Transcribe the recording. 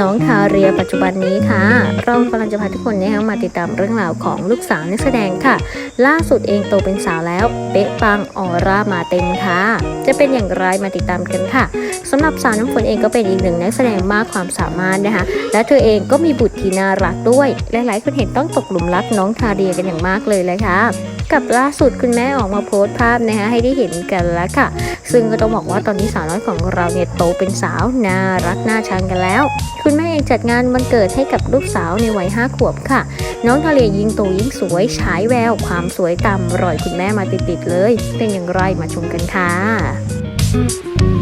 น้องทาเรียปัจจุบันนี้ค่ะ เรากำลังจะพาทุกคนนะคะมาติดตามเรื่องราวของลูกสาวนักแสดงค่ะ ล่าสุดเองโตเป็นสาวแล้ว เป๊ะปังออร่ามาเต็มค่ะ จะเป็นอย่างไรมาติดตามกันค่ะสำหรับสาวน้ำฝนเองก็เป็นอีกหนึ่งนักแสดงมากความสามารถนะคะ และเธอเองก็มีบุตรที่น่ารักด้วย หลายๆคนเห็นต้องตกหลุมรักน้องทาเรียกันอย่างมากเลยเลยค่ะ กับล่าสุดคุณแม่ออกมาโพสต์ภาพนะคะให้ได้เห็นกันแล้วค่ะ ซึ่งก็ต้องบอกว่าตอนนี้สาวน้อยของเราเนี่ยโตเป็นสาวน่ารักน่าชังกันแล้ว คุณแม่เองจัดงานวันเกิดให้กับลูกสาวในวัยห้าขวบค่ะ น้องทะเลยิ่งโตยิ่งสวยฉายแววความสวยตามรอยคุณแม่มาติดๆเลย เป็นอย่างไรมาชมกันค่ะ